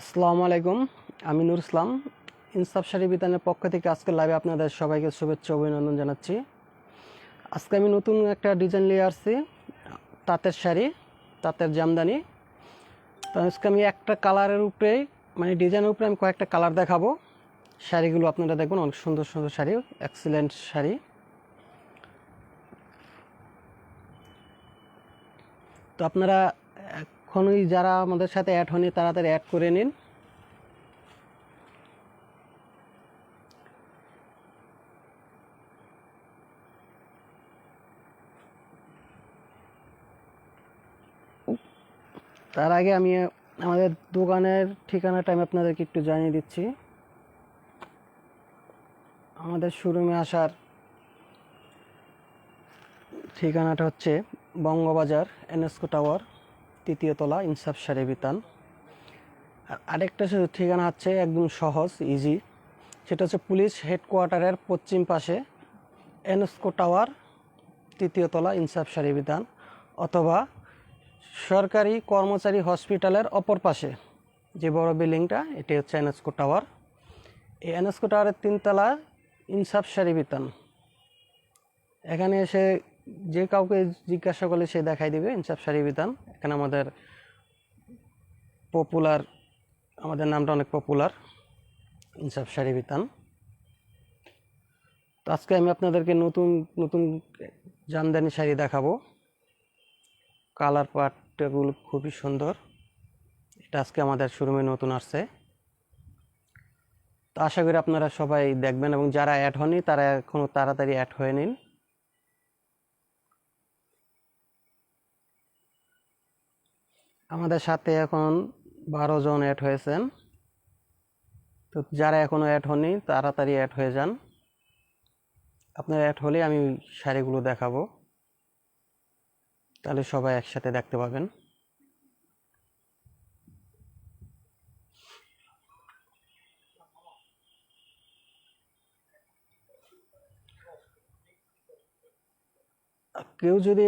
আসসালামু আলাইকুম, আমি নুর ইসলাম। ইনসাফ শাড়ি বিতানের পক্ষ থেকে আজকের লাইভে আপনাদের সবাইকে শুভেচ্ছা, অভিনন্দন জানাচ্ছি। আজকে আমি নতুন একটা ডিজাইন নিয়ে আসছি, তাঁতের শাড়ি, তাঁতের জামদানি। তো আজকে আমি একটা কালারের উপরে মানে ডিজাইনের উপরে আমি কয়েকটা কালার দেখাবো। শাড়িগুলো আপনারা দেখবেন, অনেক সুন্দর সুন্দর শাড়ি এক্সিলেন্ট শাড়ি। তো আপনারা এখনই যারা আমাদের সাথে অ্যাড হয়নি তাড়াতাড়ি অ্যাড করে নিন। তার আগে আমি আমাদের দোকানের ঠিকানাটা আমি আপনাদেরকে একটু জানিয়ে দিচ্ছি। আমাদের শোরুমে আসার ঠিকানাটা হচ্ছে বঙ্গবাজার এনএসকো টাওয়ার তৃতীয় তলা, ইনসাফ শাড়ি বিতান। আর আরেকটা ঠিকানা হচ্ছে একদম সহজ ইজি সেটা হচ্ছে পুলিশ হেডকোয়ার্টারের পশ্চিম পাশে এনস্কো টাওয়ার, তৃতীয় তলা, ইনসাফ শাড়ি বিতান। অথবা সরকারি কর্মচারী হসপিটালের অপর পাশে যে বড় বিল্ডিংটা, এটি হচ্ছে এনএসকো টাওয়ার। এই এনএসকো টাওয়ারের তিনতলা ইনসাফ শাড়ি বিতান। এখানে এসে যে কাউকে জিজ্ঞাসা করলে সে দেখাই দিবে, ইনসাফ শাড়ি বিতান এখানে আমাদের পপুলার আমাদের নামটা অনেক পপুলার ইনসাফ শাড়ি বিতান তো আজকে আমি আপনাদেরকে নতুন নতুন জামদানি শাড়ি দেখাবো। কালার পাটগুলো খুবই সুন্দর। এটা আজকে আমাদের শোরুমে নতুন আসছে। তো আশা করি আপনারা সবাই দেখবেন এবং যারা অ্যাড হননি, তারা এখনও তাড়াতাড়ি অ্যাড হয়ে নিন। আমাদের সাথে এখন বারো জন অ্যাড হয়েছেন। তো যারা এখনও অ্যাড হননি, তাড়াতাড়ি অ্যাড হয়ে যান। আপনার অ্যাড হলে আমি শাড়িগুলো দেখাবো। তাহলে সবাই একসাথে দেখতে পাবেন। কেউ যদি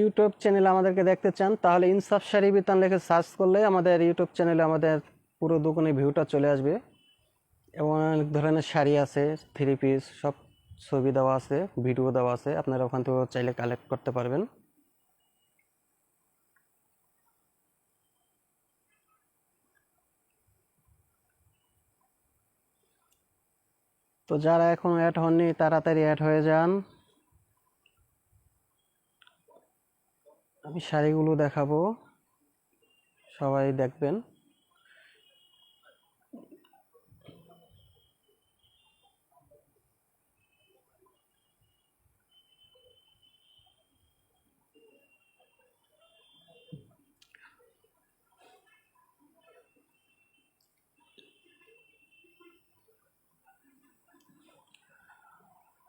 ইউটিউব চ্যানেলে আমাদেরকে দেখতে চান, তাহলে ইনসাফ শাড়ি বিতান লিখে সার্চ করলে আমাদের ইউটিউব চ্যানেলে আমাদের পুরো দোকানে ভিউটা চলে আসবে। এবং অনেক ধরনের শাড়ি আছে থ্রি পিস সব ছবি দেওয়া আছে ভিডিও দেওয়া আছে, আপনারা ওখান থেকে চাইলে কালেক্ট করতে পারবেন। তো যারা এখন অ্যাড হননি, তাড়াতাড়ি অ্যাড হয়ে যান। আমি শাড়িগুলো দেখাবো। সবাই দেখবেন।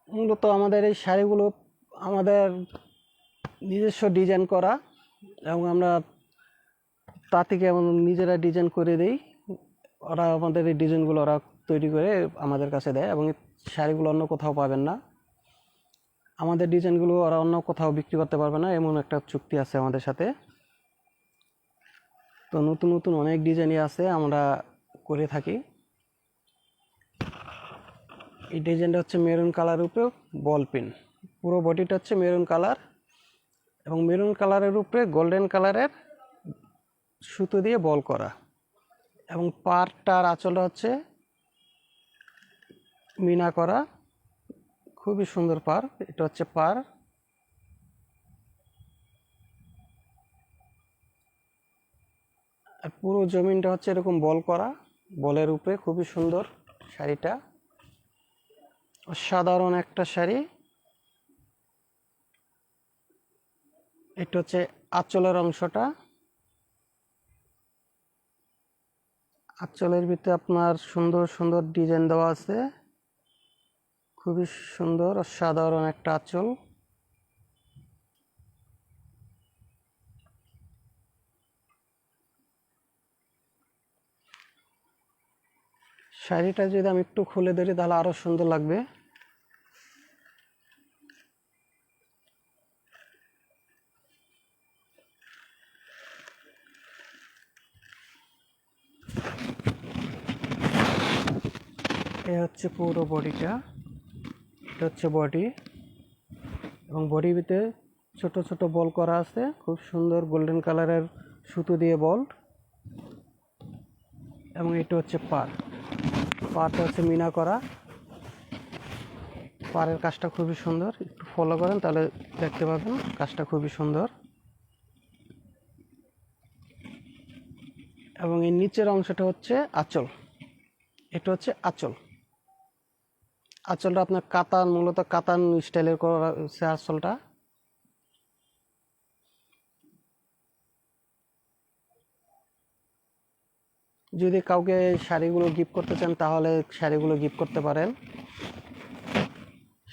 মূলত আমাদের এই শাড়িগুলো আমাদের নিজস্ব ডিজাইন করা এবং আমরা তা থেকে নিজেরা ডিজাইন করে দিই। ওরা আমাদের এই ডিজাইনগুলো ওরা তৈরি করে আমাদের কাছে দেয় এবং শাড়িগুলো অন্য কোথাও পাবেন না। আমাদের ডিজাইনগুলো ওরা অন্য কোথাও বিক্রি করতে পারবে না, এমন একটা চুক্তি আছে আমাদের সাথে। তো নতুন নতুন অনেক ডিজাইনই আছে আমরা করে থাকি। এই ডিজাইনটা হচ্ছে মেরুন কালার উপরে বল পিন পুরো বডিটা হচ্ছে মেরুন কালার এবং মেরুন কালারের উপরে গোল্ডেন কালারের সুতো দিয়ে বল করা। এবং পারটার আঁচলটা হচ্ছে মিনা করা। খুবই সুন্দর পার এটা হচ্ছে পার আর পুরো জমিনটা হচ্ছে এরকম বল করা। বলের উপরে খুবই সুন্দর শাড়িটা। অসাধারণ একটা শাড়ি। এটা হচ্ছে আঁচলের অংশটা। আঁচলের ভিতরে আপনার সুন্দর সুন্দর ডিজাইন দেওয়া আছে। খুবই সুন্দর, অসাধারণ একটা আঁচল। শাড়িটা যদি আমি একটু খুলে ধরি, তাহলে আরও সুন্দর লাগবে। এ হচ্ছে পুরো বডিটা। এটা হচ্ছে বডি। এবং বডির ভিতরে ছোট ছোট বল করা আছে। খুব সুন্দর গোল্ডেন কালারের সুতো দিয়ে বল। এবং এটা হচ্ছে পার। পারটা হচ্ছে মিনা করা। পাড়ের কাজটা খুবই সুন্দর। একটু ফলো করেন, তাহলে দেখতে পাবেন কাজটা খুবই সুন্দর। এবং এর নিচের অংশটা হচ্ছে আঁচল। এটা হচ্ছে আঁচল। আঁচলটা আপনার কাতান, মূলত কাতান স্টাইলের করা হচ্ছে আঁচলটা। যদি কাউকে শাড়িগুলো গিফট করতে চান, তাহলে শাড়িগুলো গিফট করতে পারেন।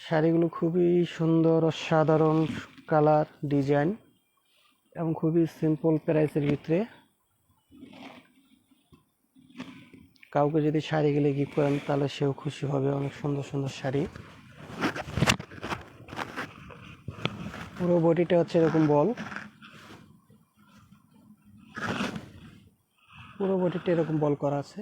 শাড়িগুলো খুবই সুন্দর, অসাধারণ কালার ডিজাইন এবং খুবই সিম্পল প্রাইসের ভিতরে। কাউকে যদি শাড়ি গেলে গিফট করেন, তাহলে সেও খুশি হবে। অনেক সুন্দর সুন্দর শাড়ি। পুরো বডিটা হচ্ছে এরকম বল। পুরো বডিটা এরকম বল করা আছে।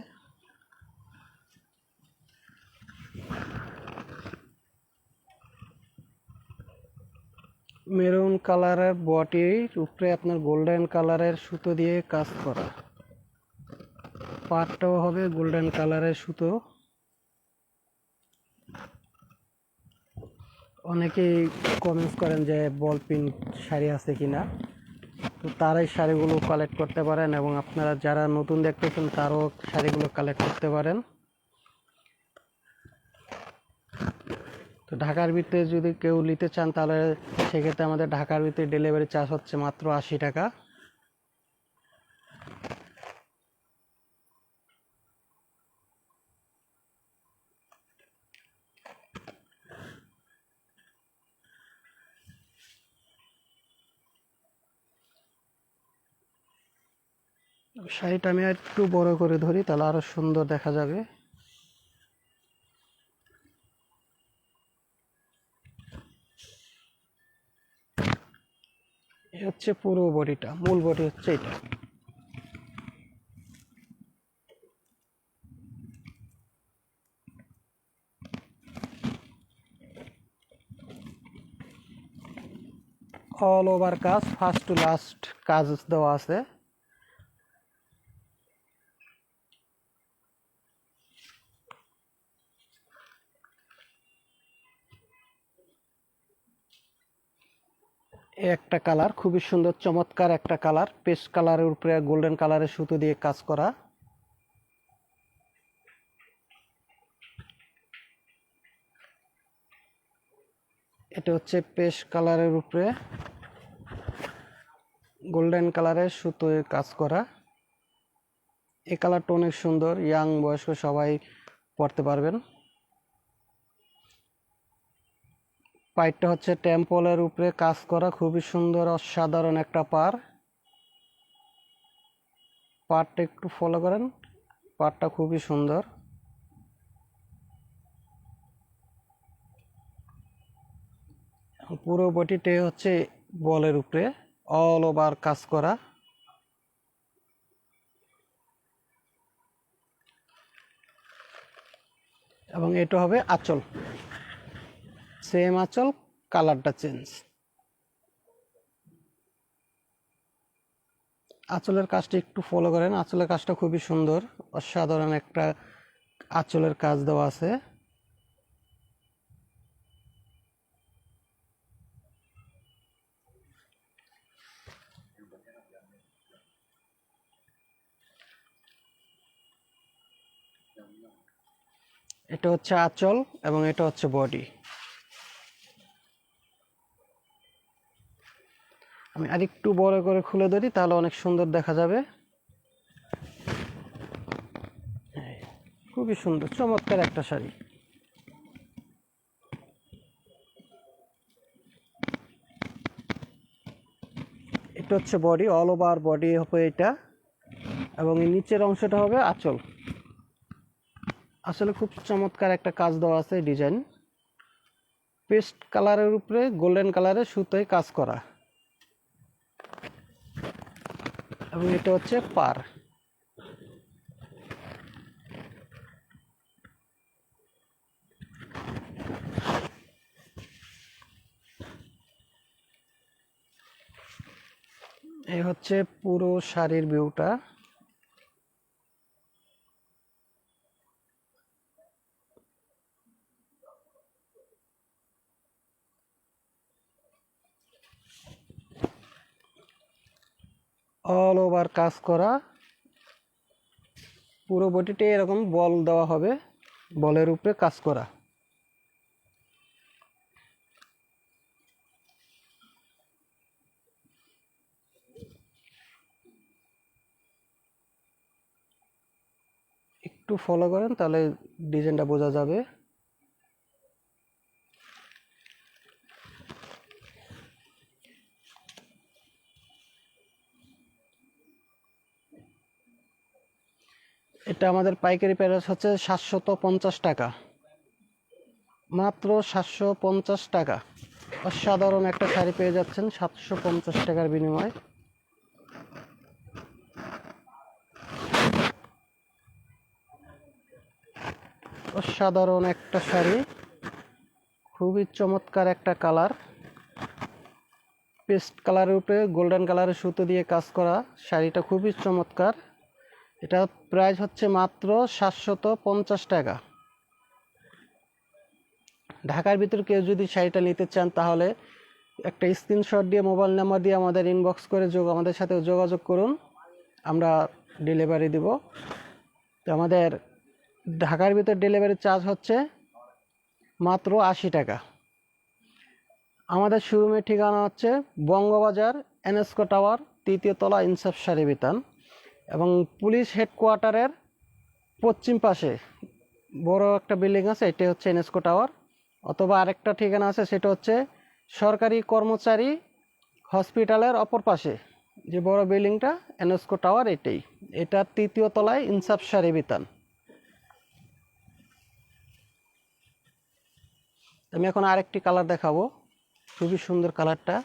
মেরুন কালারের বডির উপরে আপনার গোল্ডেন কালারের সুতো দিয়ে কাজ করা। পাটটাও হবে গোল্ডেন কালারের সুতো। অনেকেই কমেন্টস করেন যে বল পিন শাড়ি আছে কিনা। তো তারাই শাড়িগুলো কালেক্ট করতে পারেন এবং আপনারা যারা নতুন দেখতেছেন তারাও শাড়িগুলো কালেক্ট করতে পারেন। তো ঢাকার ভিতরে যদি কেউ নিতে চান তাহলে সেক্ষেত্রে আমাদের ঢাকার ভিতরে ডেলিভারি চার্জ হচ্ছে মাত্র আশি টাকা। শাড়িটা আমি একটু বড় করে ধরি, তাহলে আরও সুন্দর দেখা যাবে। হচ্ছে পুরো বডিটা, মূল বডি হচ্ছে এটা। অল ওভার কাজ ফার্স্ট টু লাস্ট কাজ দেওয়া আছে। একটা কালার, খুবই সুন্দর, চমৎকার একটা কালার। পেস্ট কালারের উপরে গোল্ডেন কালারের সুতো দিয়ে কাজ করা। এটা হচ্ছে পেস্ট কালারের উপরে গোল্ডেন কালারের সুতোয় কাজ করা। এই কালারটা অনেক সুন্দর, ইয়াং বয়স্ক সবাই পড়তে পারবেন। পাইপটা হচ্ছে টেম্পলের উপরে কাজ করা, খুবই সুন্দর, অসাধারণ একটা পার। পারটা একটু ফলো করেন পারটা খুবই সুন্দর। পুরো বটিতে হচ্ছে বলের উপরে অল ওভার কাজ করা। এবং এটা হবে আঁচল। সেম আঁচল, কালারটা চেঞ্জ। আঁচলের কাজটা একটু ফলো করেন। আঁচলের কাজটা খুবই সুন্দর। অসাধারণ একটা আঁচলের কাজ দেওয়া আছে। এটা হচ্ছে আঁচল এবং এটা হচ্ছে বডি আমি আরেকটু বড় করে খুলে ধরি, তাহলে অনেক সুন্দর দেখা যাবে। খুবই সুন্দর, চমৎকার একটা শাড়ি। এটা হচ্ছে বডি অল ওভার বডি হবে এটা। এবং নিচের অংশটা হবে আঁচল। আসলে খুব চমৎকার একটা কাজ দেওয়া আছে ডিজাইন। পেস্ট কালারের উপরে, গোল্ডেন কালারের সুতোয় কাজ করা। এবং এটা হচ্ছে পার। এই হচ্ছে পুরো শাড়ির ভিউটা। অল ওভার কাজ করা। পুরো বডিতে এরকম বল দেওয়া হবে, বলের উপরে কাজ করা। একটু ফলো করেন, তাহলে ডিজাইনটা বোঝা যাবে। এটা আমাদের পাইকারি প্রাইস হচ্ছে সাতশত পঞ্চাশ টাকা। মাত্র সাতশো পঞ্চাশ টাকা। অসাধারণ একটা শাড়ি পেয়ে যাচ্ছেন সাতশো পঞ্চাশ টাকার বিনিময়ে। অসাধারণ একটা শাড়ি। খুবই চমৎকার একটা কালার। পেস্ট কালারের উপরে, গোল্ডেন কালারের সুতো দিয়ে কাজ করা শাড়িটা খুবই চমৎকার। এটা প্রাইস হচ্ছে মাত্র সাতশত পঞ্চাশ টাকা। ঢাকার ভিতর কেউ যদি শাড়িটা নিতে চান, তাহলে একটা স্ক্রিনশট দিয়ে মোবাইল নাম্বার দিয়ে আমাদের ইনবক্স করে যোগ, আমাদের সাথে যোগাযোগ করুন। আমরা ডেলিভারি দিব। তো আমাদের ঢাকার ভিতর ডেলিভারি চার্জ হচ্ছে মাত্র আশি টাকা। আমাদের শোরুমের ঠিকানা হচ্ছে বঙ্গবাজার এনএসকো টাওয়ার তৃতীয় তলা, ইনসাফ শাড়ি বিতান এবং পুলিশ হেডকোয়ার্টারের পশ্চিম পাশে বড় একটা বিল্ডিং আছে এটি হচ্ছে এনএসকো টাওয়ার অথবা আরেকটা ঠিকানা আছে, সেটা হচ্ছে সরকারি কর্মচারী হসপিটালের অপর পাশে। যে বড় বিল্ডিংটা এনএসকো টাওয়ার এটাই। এটা তৃতীয় তলায় ইনসাফ শাড়ি বিতান। আমি এখন আরেকটি কালার দেখাবো। খুবই সুন্দর কালারটা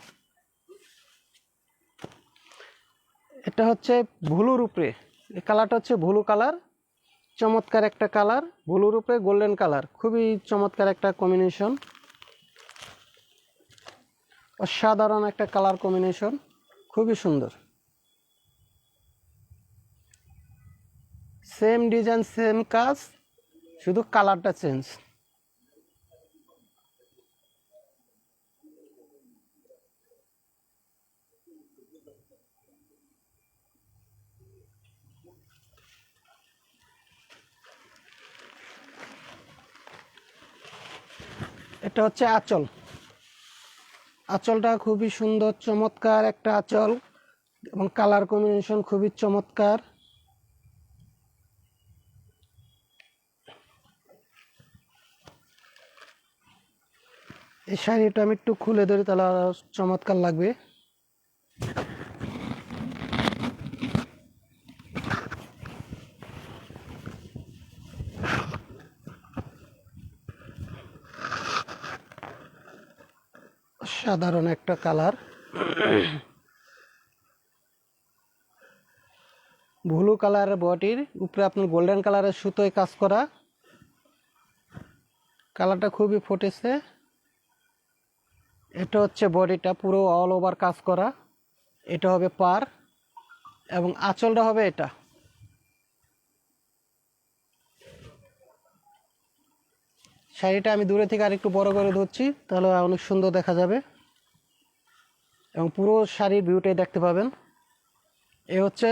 এটা হচ্ছে ভুলুর উপরে। এই কালারটা হচ্ছে ভুলু কালার। চমৎকার একটা কালার, ভুলুর উপরে গোল্ডেন কালার। খুবই চমৎকার একটা কম্বিনেশন অসাধারণ একটা কালার কম্বিনেশন খুবই সুন্দর। সেম ডিজাইন সেম কাজ, শুধু কালারটা চেঞ্জ এটা হচ্ছে আঁচল। আঁচলটা খুবই সুন্দর, চমৎকার একটা আঁচল এবং কালার কম্বিনেশন খুবই চমৎকার। এই শাড়িটা আমি একটু খুলে ধরি, তাহলে চমৎকার লাগবে। সাধারণ একটা কালার। ব্লু কালারের বডির, উপরে আপনার গোল্ডেন কালারের সুতোয় কাজ করা। কালারটা খুবই ফুটেছে। এটা হচ্ছে বডিটা, পুরো অল ওভার কাজ করা। এটা হবে পার এবং আঁচলটা হবে এটা। শাড়িটা আমি দূরে থেকে আরেকটু বড় করে ধরছি, তাহলে অনেক সুন্দর দেখা যাবে। এবং পুরো শাড়ির ভিউটাই দেখতে পাবেন। এ হচ্ছে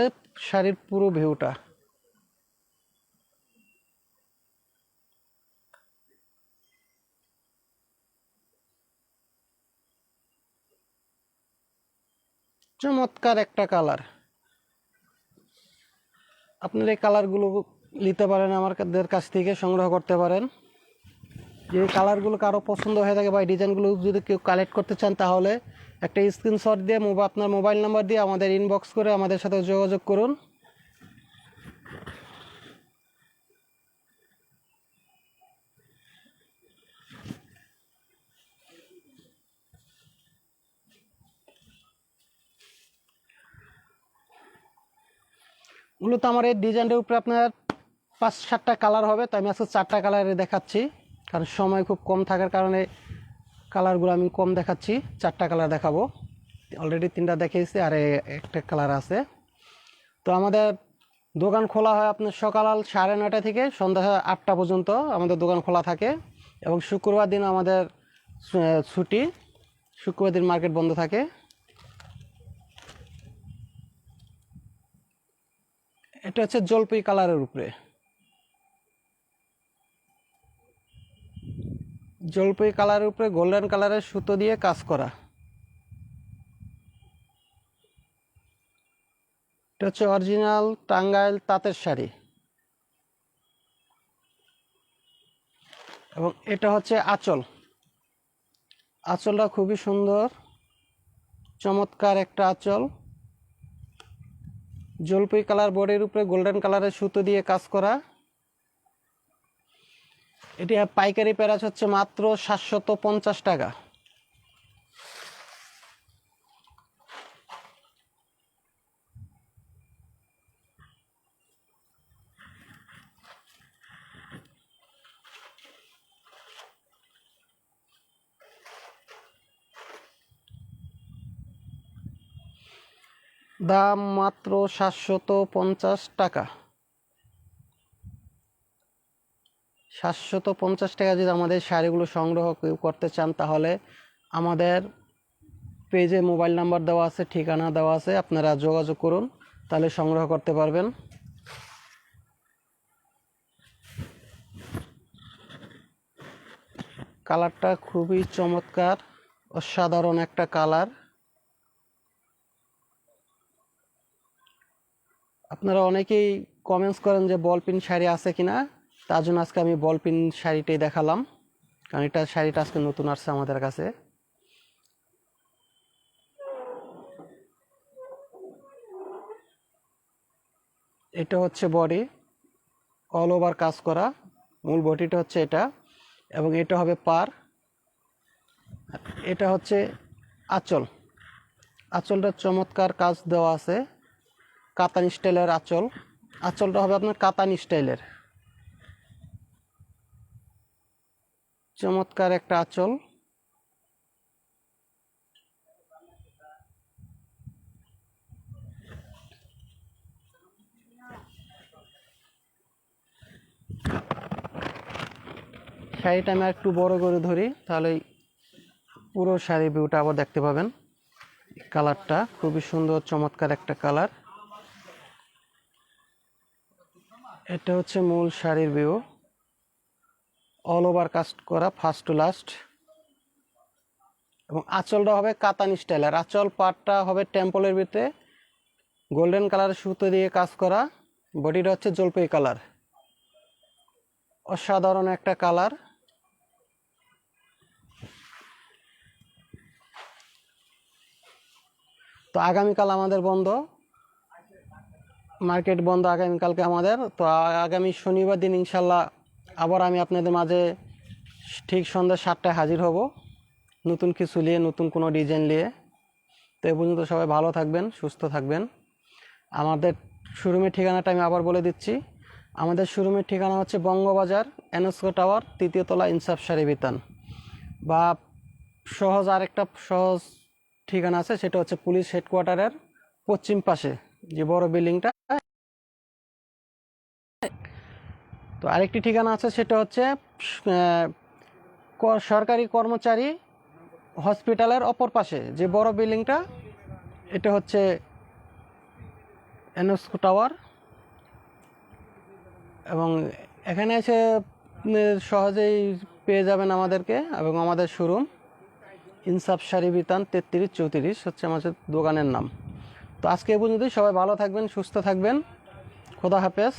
শাড়ির পুরো ভিউটা চমৎকার একটা কালার। আপনার এই কালারগুলো নিতে পারেন আমাদের কাছ থেকে, সংগ্রহ করতে পারেন। যে কালারগুলো কারও পছন্দ হয়ে থাকে বা ডিজাইনগুলো যদি কেউ কালেক্ট করতে চান, তাহলে একটা স্ক্রিনশট দিয়ে আপনার মোবাইল নাম্বার দিয়ে আমাদের ইনবক্স করে আমাদের সাথে যোগাযোগ করুন। মূলত আমার এই ডিজাইনটার উপরে আপনার পাঁচ সাতটা কালার হবে, তো আমি আজকে চারটা কালারে দেখাচ্ছি। কারণ সময় খুব কম থাকার কারণে কালারগুলো আমি কম দেখাচ্ছি। চারটা কালার দেখাবো। অলরেডি তিনটা দেখিয়েছি, আর একটা কালার আছে। তো আমাদের দোকান খোলা হয় আপনার সকাল সাড়ে নয়টা থেকে সন্ধ্যা আটটা পর্যন্ত আমাদের দোকান খোলা থাকে। এবং শুক্রবার দিন আমাদের ছুটি। শুক্রবার দিন মার্কেট বন্ধ থাকে। এটা হচ্ছে জলপাই কালারের উপরে। জলপাই কালারের উপরে গোল্ডেন কালারের সুতো দিয়ে কাজ করা। এটা হচ্ছে অরিজিনাল টাঙ্গাইল তাঁতের শাড়ি। এবং এটা হচ্ছে আঁচল। আঁচলটা খুবই সুন্দর, চমৎকার একটা আঁচল। জলপাই কালার বডির উপরে গোল্ডেন কালারের সুতো দিয়ে কাজ করা। এটি পাইকারি প্যারাজ হচ্ছে মাত্র সাতশত পঞ্চাশ টাকা। দাম মাত্র সাতশত পঞ্চাশ টাকা। সাতশত পঞ্চাশ টাকা যদি আমাদের শাড়িগুলো সংগ্রহ করতে চান, তাহলে আমাদের পেজে মোবাইল নাম্বার দেওয়া আছে, ঠিকানা দেওয়া আছে, আপনারা যোগাযোগ করুন, তাহলে সংগ্রহ করতে পারবেন। কালারটা খুবই চমৎকার, অসাধারণ একটা কালার। আপনারা অনেকেই কমেন্টস করেন যে বল পিন শাড়ি আছে কিনা। তার জন্য আজকে আমি বল পিন শাড়িটাই দেখালাম। কারণ এটা শাড়িটা আজকে নতুন আসছে আমাদের কাছে। এটা হচ্ছে বডি। অল ওভার কাজ করা। মূল বডিটা হচ্ছে এটা। এবং এটা হবে পার। এটা হচ্ছে আঁচল। আঁচলটা চমৎকার কাজ দেওয়া আছে। কাতান স্টাইলের আঁচল। আঁচলটা হবে আপনার কাতান স্টাইলের। চমৎকার একটা আঁচল। শাড়িটা আমি একটু বড় করে ধরি তাহলে পুরো শাড়ি ভিউটা আবার দেখতে পাবেন। কালারটা খুবই সুন্দর, চমৎকার একটা কালার। এটা হচ্ছে মূল শাড়ির ভিউ। অল ওভার কাস্ট করা ফার্স্ট টু লাস্ট এবং আঁচলটা হবে কাতান স্টাইলের আঁচল পাটটা হবে টেম্পলের ভিতরে। গোল্ডেন কালারের সুতো দিয়ে কাজ করা। বডিটা হচ্ছে জলপাই কালার অসাধারণ একটা কালার তো আগামীকাল আমাদের বন্ধ। মার্কেট বন্ধ আগামীকালকে আমাদের। তো আগামী শনিবার দিন ইনশাল্লাহ আবার আমি আপনাদের মাঝে ঠিক সন্ধ্যা সাতটায় হাজির হব। নতুন কিছু নিয়ে, নতুন কোনো ডিজাইন নিয়ে। তো এ পর্যন্ত সবাই ভালো থাকবেন, সুস্থ থাকবেন। আমাদের শোরুমের ঠিকানাটা আমি আবার বলে দিচ্ছি। আমাদের শোরুমের ঠিকানা হচ্ছে বঙ্গবাজার এনএসকো টাওয়ার, তৃতীয় তলা ইনসাফ বিতান। বা সহজ আরেকটা সহজ ঠিকানা আছে, সেটা হচ্ছে পুলিশ হেডকোয়ার্টারের পশ্চিম পাশে যে বড় বিল্ডিংটা। তো আরেকটি ঠিকানা আছে, সেটা হচ্ছে সরকারি কর্মচারী হসপিটালের অপর পাশে। যে বড় বিল্ডিংটা, এটা হচ্ছে এনএসকো টাওয়ার। এবং এখানে এসে সহজেই পেয়ে যাবেন আমাদেরকে এবং আমাদের শোরুম। ইনসাফ শাড়ি বিতান তেত্রিশ চৌত্রিশ হচ্ছে আমাদের দোকানের নাম। তো আজকে এ পর্যন্তই। সবাই ভালো থাকবেন, সুস্থ থাকবেন। খোদা হাফেজ।